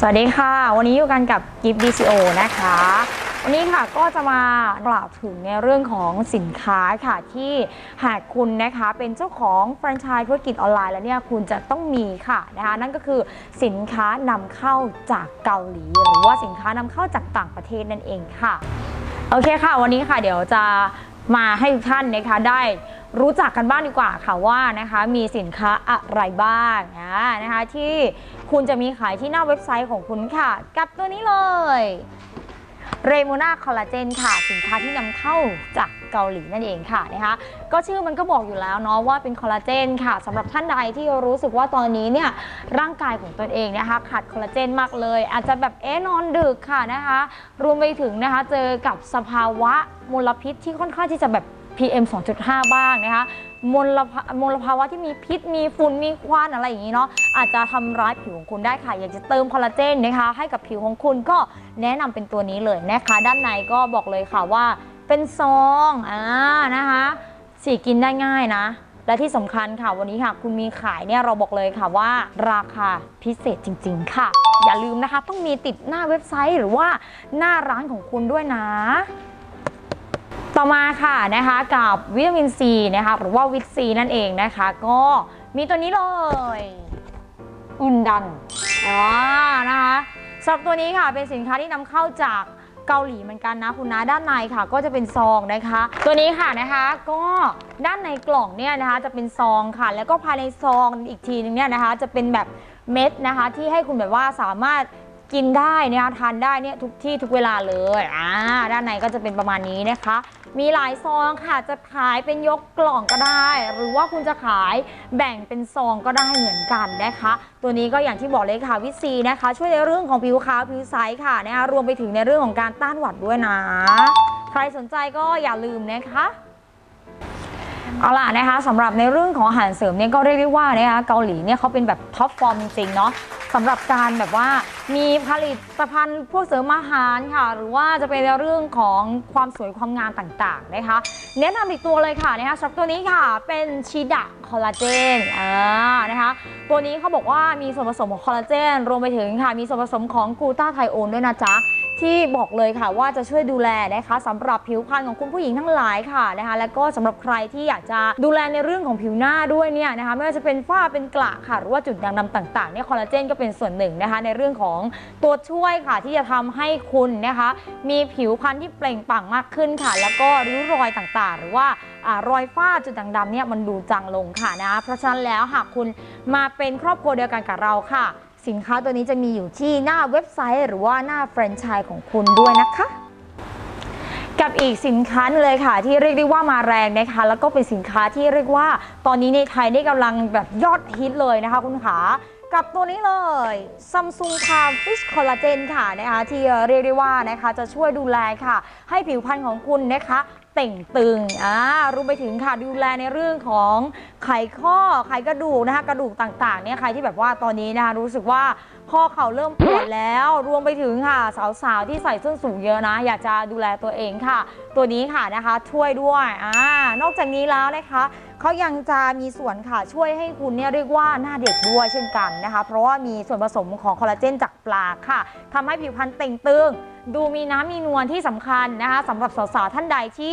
สวัสดีค่ะ วันนี้อยู่กันกับกิฟต์ DCO นะคะ วันนี้ค่ะก็จะมากล่าวถึงในเรื่องของสินค้าค่ะที่หากคุณนะคะเป็นเจ้าของแฟรนไชส์ธุรกิจออนไลน์แล้วเนี่ยคุณจะต้องมีค่ะนะคะนั่นก็คือสินค้านำเข้าจากเกาหลี หรือว่าสินค้านำเข้าจากต่างประเทศนั่นเองค่ะ โอเคค่ะ วันนี้ค่ะเดี๋ยวจะมาให้ทุกท่านนะคะได้ รู้จักกันบ้างดีกว่าค่ะว่านะคะมีสินค้าอะไรบ้างนะนะคะที่คุณจะมีขายที่หน้าเว็บไซต์ของคุณค่ะ กับตัวนี้เลยเรโมนาคอลลาเจนค่ะ สินค้าที่นำเข้าจากเกาหลีนั่นเองค่ะนะคะก็ชื่อมันก็บอกอยู่แล้วเนาะว่าเป็นคอลลาเจนค่ะสำหรับท่านใดที่รู้สึกว่าตอนนี้เนี่ยร่างกายของตนเองนะคะขาดคอลลาเจนมากเลย อาจจะแบบเอ๊นอนดึกค่ะนะคะรวมไปถึงนะคะเจอกับสภาวะมลพิษที่ค่อนข้างที่จะแบบ PM 2.5 บ้างนะคะมลภามลภาวะที่มีพิษมีฝุ่นมีควันอะไรอย่างนี้เนาะอาจจะทำร้ายผิวของคุณได้ค่ะ อยากจะเติมคอลลาเจนนะคะให้กับผิวของคุณก็แนะนำเป็นตัวนี้เลยนะคะ ด้านในก็บอกเลยค่ะว่าเป็นซองอ่านะคะสีกินได้ง่ายนะ และที่สำคัญค่ะวันนี้ค่ะ คุณมีขายเนี่ยเราบอกเลยค่ะว่า ราคาพิเศษจริง ๆ ค่ะ อย่าลืมนะคะ ต้องมีติดหน้าเว็บไซต์หรือว่าหน้าร้านของคุณด้วยนะ ต่อมาค่ะนะคะกับวิตามินซีนะคะหรือว่าวิตซีนั่นเองนะคะ ก็มีตัวนี้เลยอุนดันอ๋อนะคะสำหรับตัวนี้ค่ะเป็นสินค้าที่นำเข้าจากเกาหลีเหมือนกันนะคุณนะด้านในค่ะ ก็จะเป็นซองนะคะ ตัวนี้ค่ะนะคะก็ด้านในกล่องเนี่ยนะคะจะเป็นซองค่ะ แล้วก็ภายในซองอีกทีนึงเนี่ยนะคะ จะเป็นแบบเม็ดนะคะ ที่ให้คุณแบบว่าสามารถ กินได้นะคะทานได้เนี่ยทุกที่ทุกเวลาเลยอ่าด้านในก็จะเป็นประมาณนี้นะคะ มีหลายซองค่ะจะขายเป็นยกกล่องก็ได้ หรือว่าคุณจะขายแบ่งเป็นซองก็ได้เหมือนกันนะคะ ตัวนี้ก็อย่างที่บอกเลยค่ะวิซีนะคะ ช่วยในเรื่องของผิวขาวผิวใสค่ะนะคะรวมไปถึงในเรื่องของการต้านหวัดด้วยนะ ใครสนใจก็อย่าลืมนะคะเอาล่ะนะคะสำหรับในเรื่องของอาหารเสริมเนี่ยก็เรียกได้ว่านะคะเกาหลีเนี่ยเขาเป็นแบบท็อปฟอร์มจริงๆเนาะสำหรับการแบบว่ามีผลิตภัณฑ์พวกเสริมอาหารค่ะ หรือว่าจะเป็นเรื่องของความสวยความงามต่างๆนะคะแนะนำอีกตัวเลยค่ะนะคะสำหรับตัวนี้ค่ะเป็นชีดะคอลลาเจนอ่านะคะตัวนี้เขาบอกว่ามีส่วนผสมของคอลลาเจนรวมไปถึงค่ะมีส่วนผสมของกลูตาไทโอนด้วยนะจ๊ะ ที่บอกเลยค่ะว่าจะช่วยดูแลนะคะสำหรับผิวพรรณของคุณผู้หญิงทั้งหลายค่ะนะคะ แล้วก็สำหรับใครที่อยากจะดูแลในเรื่องของผิวหน้าด้วยเนี่ยนะคะไม่ว่าจะเป็นฝ้าเป็นกระค่ะหรือว่าจุดด่างดำต่างๆเนี่ยคอลลาเจนก็เป็นส่วนหนึ่งนะคะ ในเรื่องของตัวช่วยค่ะที่จะทำให้คุณนะคะ มีผิวพรรณที่เปล่งปลั่งมากขึ้นค่ะ แล้วก็ริ้วรอยต่างๆ หรือว่าอารอยฝ้าจุดด่างดำเนี่ยมันดูจางลงค่ะนะคะเพราะฉะนั้นแล้วหากคุณมาเป็นครอบครัวเดียวกันกับเราค่ะ สินค้าตัวนี้จะมีอยู่ที่หน้าเว็บไซต์ หรือว่าหน้าแฟรนไชส์ของคุณด้วยนะคะ กับอีกสินค้านเลยค่ะ ที่เรียกได้ว่ามาแรงนะคะ แล้วก็เป็นสินค้าที่เรียกว่า ตอนนี้ในไทยนี่กำลังแบบยอดฮิตเลยนะคะ คุณขากับตัวนี้เลย Samsung Palm Fish Collagen ค่ะนะคะที่เรียกได้ว่านะคะจะช่วยดูแลค่ะ ให้ผิวพรรณของคุณนะคะ เต่งตึงอ่ารวมไปถึงค่ะดูแลในเรื่องของไขข้อไขกระดูกนะคะกระดูกต่างๆเนี่ยใครที่แบบว่าตอนนี้นะคะรู้สึกว่าข้อเข่าเริ่มปวดแล้ว รวมไปถึงค่ะสาวๆที่ใส่ส้นสูงเยอะนะ อยากจะดูแลตัวเองค่ะ ตัวนี้ค่ะนะคะช่วยด้วยอ่านอกจากนี้แล้วนะคะเขายังจะมีส่วนค่ะช่วยให้คุณเนี่ยเรียกว่าหน้าเด็กด้วยเช่นกันนะคะ เพราะว่ามีส่วนผสมของคอลลาเจนจากปลาค่ะทำให้ผิวพรรณเต่งตึง ดูมีน้ำมีนวลที่สำคัญนะคะสำหรับสาวๆท่านใดที่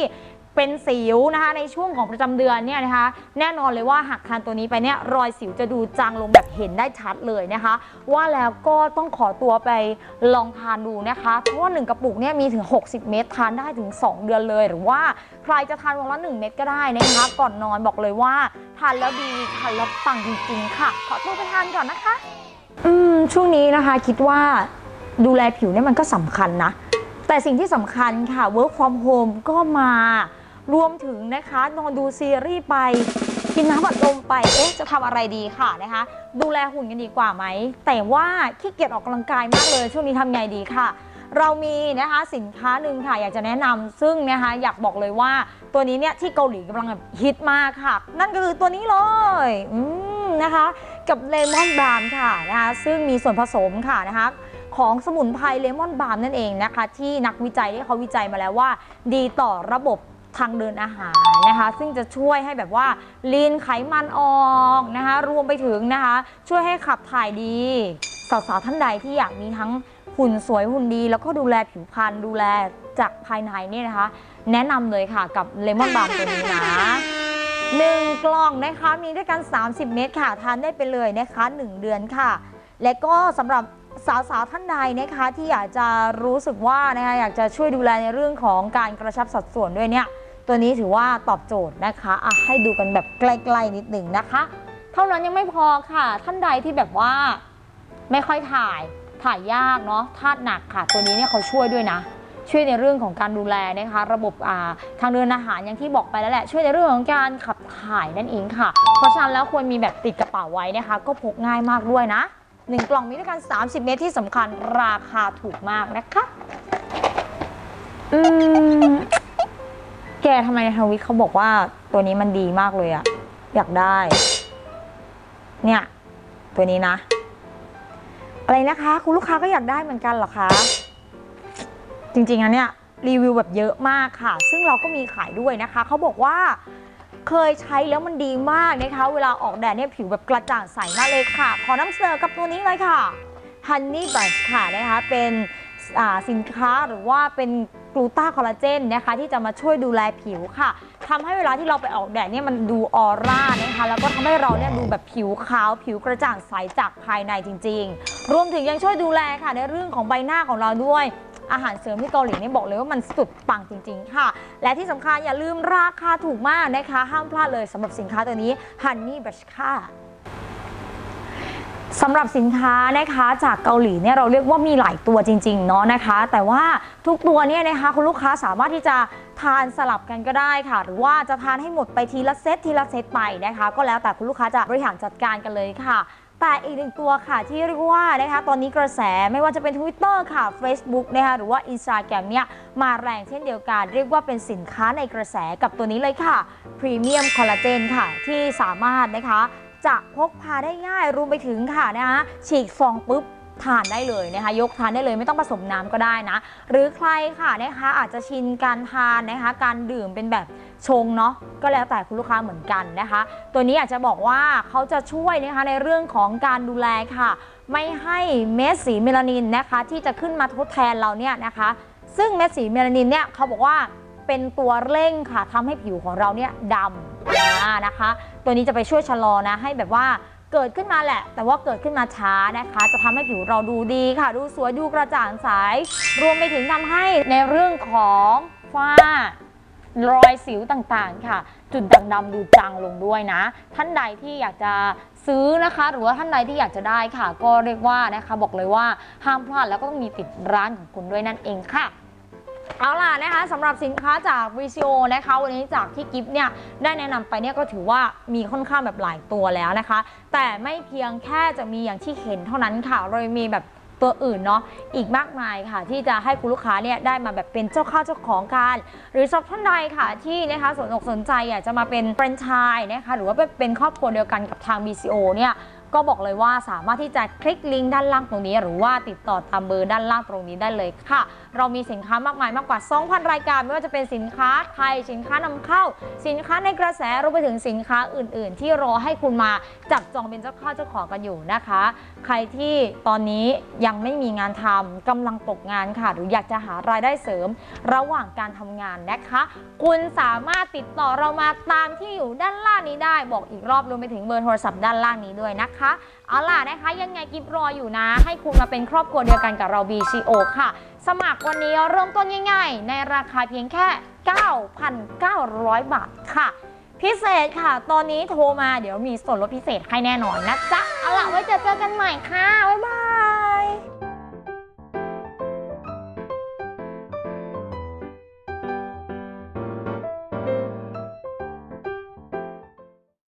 เป็นสิวนะคะในช่วงของประจำเดือนเนี่ยนะคะ แน่นอนเลยว่าหากทานตัวนี้ไปเนี่ยรอยสิวจะดูจางลงแบบเห็นได้ชัดเลยนะคะ ว่าแล้วก็ต้องขอตัวไปลองทานดูนะคะ เพราะว่า1กระปุกเนี่ยมีถึง 60 เม็ดทานได้ถึง 2 เดือนเลย หรือว่าใครจะทานวันละ1เม็ดก็ได้นะคะ ก่อนนอนบอกเลยว่าทานแล้วดีทานแล้วปังจริงๆค่ะ ขอตัวไปทานก่อนนะคะ อืมช่วงนี้นะคะคิดว่า ดูแลผิวเนี่ยมันก็สำคัญนะ แต่สิ่งที่สำคัญค่ะ work from home ก็มารวมถึงนะคะนอนดูซีรีส์ไป กินน้ำอัดลมไป เอ๊ะ จะทำอะไรดีค่ะนะคะ ดูแลหุ่นกันดีกว่าไหม แต่ว่าขี้เกียจออกกำลังกายมากเลย ช่วงนี้ทำไงดีค่ะ เรามีนะคะสินค้าหนึ่งค่ะ อยากจะแนะนำซึ่งนะคะอยากบอกเลยว่าตัวนี้เนี่ยที่เกาหลีกำลังฮิตมากค่ะ นั่นก็คือตัวนี้เลยอืมนะคะ กับเลมอนบรามค่ะนะคะซึ่งมีส่วนผสมค่ะนะคะ ของสมุนไพรเลมอนบาล์มนั่นเองนะคะ ที่นักวิจัยที่เขาวิจัยมาแล้วว่า ดีต่อระบบทางเดินอาหารนะคะ ซึ่งจะช่วยให้แบบว่าลีนไขมันออกนะคะ รวมไปถึงนะคะ ช่วยให้ขับถ่ายดี สาวๆท่านใดที่อยากมีทั้งหุ่นสวยหุ่นดี แล้วก็ดูแลผิวพรรณดูแลจากภายในเนี่ยนะคะ แนะนำเลยค่ะกับเลมอนบาล์มตัวนี้นะ1กล่องนะคะมีด้วยกัน 30 เม็ดค่ะ ทานได้ไปเลยนะคะ 1 เดือนค่ะ และก็สำหรับ สาวๆท่านใดนะคะที่อยากจะรู้สึกว่านะคะอยากจะช่วยดูแลในเรื่องของการกระชับสัดส่วนด้วยเนี่ยตัวนี้ถือว่าตอบโจทย์นะคะอะให้ดูกันแบบใกล้ๆนิดหนึ่งนะคะ เท่านั้นยังไม่พอค่ะท่านใดที่แบบว่าไม่ค่อยถ่ายถ่ายยากเนาะธาตุหนักค่ะ ตัวนี้เนี่ยเขาช่วยด้วยนะ ช่วยในเรื่องของการดูแลนะคะ ระบบาทางเดินอาหารอย่างที่บอกไปแล้วแหละช่วยในเรื่องของการขับถ่ายนั่นเองค่ะ เพราะฉะนั้นแล้วควรมีแบบติดกระเป๋าไว้นะคะ ก็พกง่ายมากด้วยนะ หนึ่งกล่องมีด้วยกัน 30 เมตรที่สำคัญราคาถูกมากนะคะ อืม แกทำไมทวิตเขาบอกว่าตัวนี้มันดีมากเลยอะอยากได้ เนี่ย ตัวนี้นะ อะไรนะคะ คุณลูกค้าก็อยากได้เหมือนกันเหรอคะ จริงๆอันเนี่ยรีวิวแบบเยอะมากค่ะ ซึ่งเราก็มีขายด้วยนะคะ เขาบอกว่า เคยใช้แล้วมันดีมากนะคะ เวลาออกแดดเนี่ยผิวแบบกระจ่างใสมากเลยค่ะ ขอนำเสนอกับตัวนี้เลยค่ะ Honey Bunch ค่ะนะคะเป็นอ่าสินค้าหรือว่าเป็นกลูตาคอลลาเจนนะคะ ที่จะมาช่วยดูแลผิวค่ะทำให้เวลาที่เราไปออกแดดเนี่ยมันดูออร่านะคะ แล้วก็ทำให้เราเนี่ยดูแบบผิวขาว ผิวกระจ่างใสจากภายในจริง ๆ รวมถึงยังช่วยดูแลค่ะในเรื่องของใบหน้าของเราด้วย อาหารเสริมที่เกาหลีนี่บอกเลยว่ามันสุดปังจริง ๆ ค่ะ และที่สำคัญอย่าลืมราคาถูกมากนะคะ ห้ามพลาดเลยสำหรับสินค้าตัวนี้ Honey Brush ค่ะสำหรับสินค้านะคะจากเกาหลีเนี่ยเราเรียกว่ามีหลายตัวจริงๆเนาะนะคะ แต่ว่าทุกตัวเนี่ยนะคะคุณลูกค้าสามารถที่จะทานสลับกันก็ได้ค่ะ หรือว่าจะทานให้หมดไปทีละเซตทีละเซตไปนะคะ ก็แล้วแต่คุณลูกค้าจะบริหารจัดการกันเลยค่ะ แต่อีกหนึ่งตัวค่ะที่เรียกว่านะคะตอนนี้กระแสไม่ว่าจะเป็น Twitter ค่ะ Facebook นะคะหรือว่า Instagram เนี่ยมาแรงเช่นเดียวกัน เรียกว่าเป็นสินค้าในกระแสกับตัวนี้เลยค่ะ Premium Collagen ค่ะ ที่สามารถนะคะจะพกพาได้ง่ายรวมไปถึงค่ะนะคะฉีกซองปุ๊บทานได้เลยนะคะยกทานได้เลยไม่ต้องผสมน้ำก็ได้นะ หรือใครค่ะนะคะอาจจะชินการทานนะคะการดื่มเป็นแบบ ชงเนาะก็แล้วแต่คุณลูกค้าเหมือนกันนะคะ ตัวนี้อยากจะบอกว่าเขาจะช่วยนะคะในเรื่องของการดูแลค่ะ ไม่ให้เม็ดสีเมลานินนะคะ ที่จะขึ้นมาทดแทนเราเนี่ยนะคะ ซึ่งเม็ดสีเมลานินเนี่ยเขาบอกว่าเป็นตัวเร่งค่ะทำให้ผิวของเราเนี่ยดำนะคะ ตัวนี้จะไปช่วยชะลอนะให้แบบว่าเกิดขึ้นมาแหละ แต่ว่าเกิดขึ้นมาช้านะคะ จะทำให้ผิวเราดูดีค่ะ ดูสวยดูกระจ่างใส รวมไปถึงทำให้ในเรื่องของฝ้า รอยสิวต่างๆค่ะ จุดด่างดำดูจางลงด้วยนะ ท่านใดที่อยากจะซื้อนะคะ หรือว่าท่านใดที่อยากจะได้ค่ะ ก็เรียกว่านะคะบอกเลยว่าห้ามพลาดแล้วก็ต้องมีติดร้านของคุณด้วยนั่นเองค่ะเอาล่ะนะคะสำหรับสินค้าจาก VCO นะคะวันนี้จากที่กิฟเนี่ยได้แนะนำไปเนี่ยก็ถือว่ามีค่อนข้างแบบหลายตัวแล้วนะคะ แต่ไม่เพียงแค่จะมีอย่างที่เห็นเท่านั้นค่ะเรายังมีแบบ ตัวอื่นเนาะอีกมากมายค่ะ ที่จะให้คุณลูกค้าเนี่ยได้มาแบบเป็นเจ้าข้าวเจ้าของการหรือสำหรับท่านใดค่ะที่นะคะสนอกสนใจอยากจะมาเป็นแฟรนไชส์นะคะหรือว่าเป็นครอบครัวเดียวกันกับทาง BCO เนี่ย ก็บอกเลยว่าสามารถที่จะคลิกลิงก์ด้านล่างตรงนี้ หรือว่าติดต่อตามเบอร์ด้านล่างตรงนี้ได้เลยค่ะ เรามีสินค้ามากมายมากกว่า 2,000 รายการ ไม่ว่าจะเป็นสินค้าไทยสินค้านำเข้า สินค้าในกระแสรวมไปถึงสินค้าอื่น ๆ ที่รอให้คุณมาจับจองเป็นเจ้าข้าเจ้าของกันอยู่นะคะ ใครที่ตอนนี้ยังไม่มีงานทำกำลังตกงานค่ะ หรืออยากจะหารายได้เสริม ระหว่างการทำงานนะคะ คุณสามารถติดต่อเรามาตามที่อยู่ด้านล่างนี้ได้ บอกอีกรอบรวมไปถึงเบอร์โทรศัพท์ด้านล่างนี้ด้วยนะคะนะคะเอาล่ะนะคะ ยังไงกิฟรออยู่นะ ให้คุณมาเป็นครอบครัวเดียวกันกับเรา BCO ค่ะ สมัครวันนี้เริ่มต้นง่ายๆ ในราคาเพียงแค่ 9,900 บาทค่ะ พิเศษค่ะ ตอนนี้โทรมาเดี๋ยวมีส่วนลดพิเศษให้แน่นอนนะจ๊ะเอาล่ะไว้เจอเจอกันใหม่ค่ะบ๊ายบาย